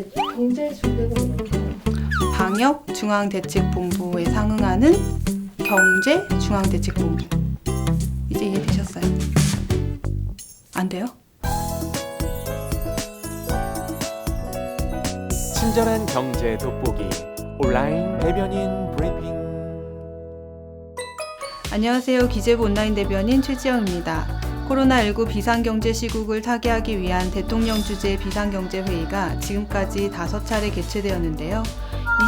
네, 경제중대본 방역중앙대책본부에 상응하는 경제중앙대책본부. 이제 이해되셨어요? 안 돼요? 친절한 경제 돋보기 온라인 대변인 브리핑 안녕하세요. 기재부 온라인 대변인 최지영입니다. 코로나19 비상경제 시국을 타개하기 위한 대통령 주재 비상경제회의가 지금까지 다섯 차례 개최되었는데요.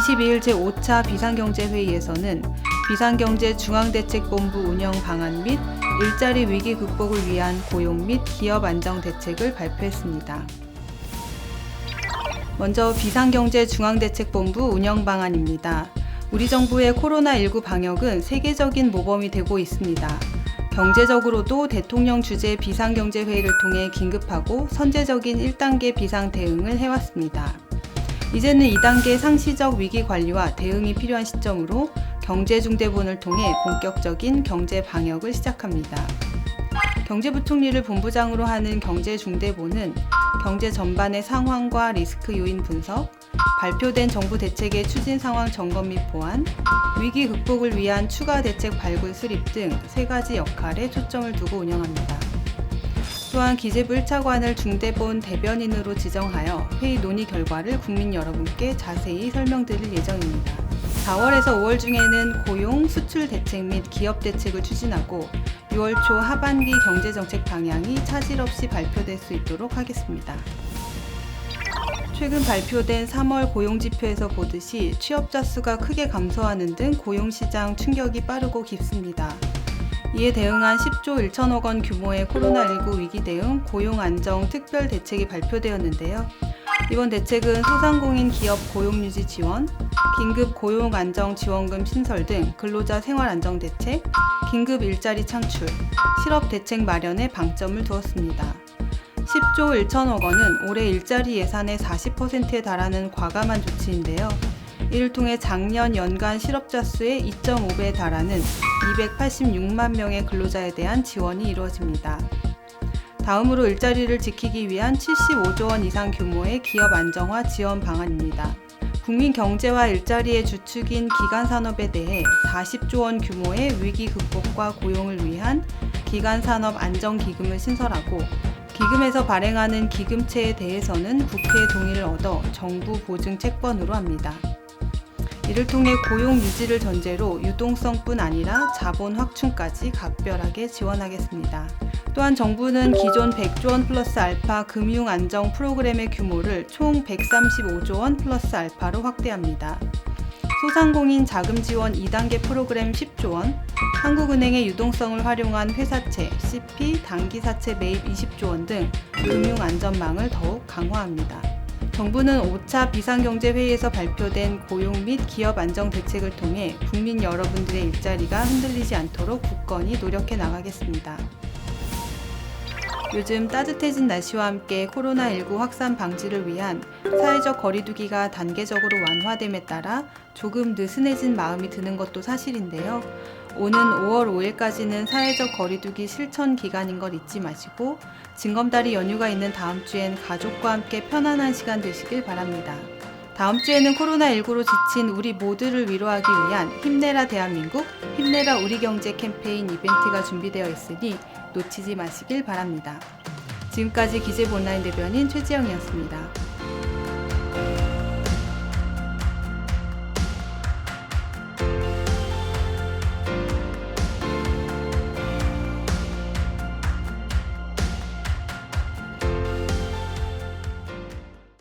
22일 제5차 비상경제회의에서는 비상경제 중앙대책본부 운영 방안 및 일자리 위기 극복을 위한 고용 및 기업 안정 대책을 발표했습니다. 먼저 비상경제 중앙대책본부 운영 방안입니다. 우리 정부의 코로나19 방역은 세계적인 모범이 되고 있습니다. 경제적으로도 대통령 주재 비상경제회의를 통해 긴급하고 선제적인 1단계 비상 대응을 해왔습니다. 이제는 2단계 상시적 위기 관리와 대응이 필요한 시점으로 경제중대본을 통해 본격적인 경제 방역을 시작합니다. 경제부총리를 본부장으로 하는 경제중대본은 경제 전반의 상황과 리스크 요인 분석, 발표된 정부 대책의 추진 상황 점검 및 보완, 위기 극복을 위한 추가 대책 발굴 수립 등 세 가지 역할에 초점을 두고 운영합니다. 또한 기재부 1차관을 중대본 대변인으로 지정하여 회의 논의 결과를 국민 여러분께 자세히 설명드릴 예정입니다. 4월에서 5월 중에는 고용, 수출 대책 및 기업 대책을 추진하고 6월 초 하반기 경제정책 방향이 차질 없이 발표될 수 있도록 하겠습니다. 최근 발표된 3월 고용지표에서 보듯이 취업자 수가 크게 감소하는 등 고용시장 충격이 빠르고 깊습니다. 이에 대응한 10조 1천억 원 규모의 코로나19 위기 대응 고용 안정 특별 대책이 발표되었는데요. 이번 대책은 소상공인 기업 고용 유지 지원, 긴급 고용 안정 지원금 신설 등 근로자 생활 안정 대책, 긴급 일자리 창출, 실업 대책 마련에 방점을 두었습니다. 10조 1천억 원은 올해 일자리 예산의 40%에 달하는 과감한 조치인데요. 이를 통해 작년 연간 실업자 수의 2.5배에 달하는 286만 명의 근로자에 대한 지원이 이루어집니다. 다음으로 일자리를 지키기 위한 75조 원 이상 규모의 기업 안정화 지원 방안입니다. 국민 경제와 일자리의 주축인 기간 산업에 대해 40조 원 규모의 위기 극복과 고용을 위한 기간 산업 안정 기금을 신설하고 기금에서 발행하는 기금체에 대해서는 국회의 동의를 얻어 정부 보증 채권으로 합니다. 이를 통해 고용 유지를 전제로 유동성뿐 아니라 자본 확충까지 각별하게 지원하겠습니다. 또한 정부는 기존 100조 원 플러스 알파 금융 안정 프로그램의 규모를 총 135조 원 플러스 알파로 확대합니다. 소상공인 자금 지원 2단계 프로그램 10조 원, 한국은행의 유동성을 활용한 회사채, CP, 단기사채 매입 20조 원 등 금융 안전망을 더욱 강화합니다. 정부는 5차 비상경제회의에서 발표된 고용 및 기업 안정 대책을 통해 국민 여러분들의 일자리가 흔들리지 않도록 굳건히 노력해 나가겠습니다. 요즘 따뜻해진 날씨와 함께 코로나19 확산 방지를 위한 사회적 거리두기가 단계적으로 완화됨에 따라 조금 느슨해진 마음이 드는 것도 사실인데요. 오는 5월 5일까지는 사회적 거리두기 실천 기간인 걸 잊지 마시고 징검다리 연휴가 있는 다음 주엔 가족과 함께 편안한 시간 되시길 바랍니다. 다음 주에는 코로나19로 지친 우리 모두를 위로하기 위한 힘내라 대한민국, 힘내라 우리 경제 캠페인 이벤트가 준비되어 있으니 놓치지 마시길 바랍니다. 지금까지 기재본라인 대변인 최지영이었습니다.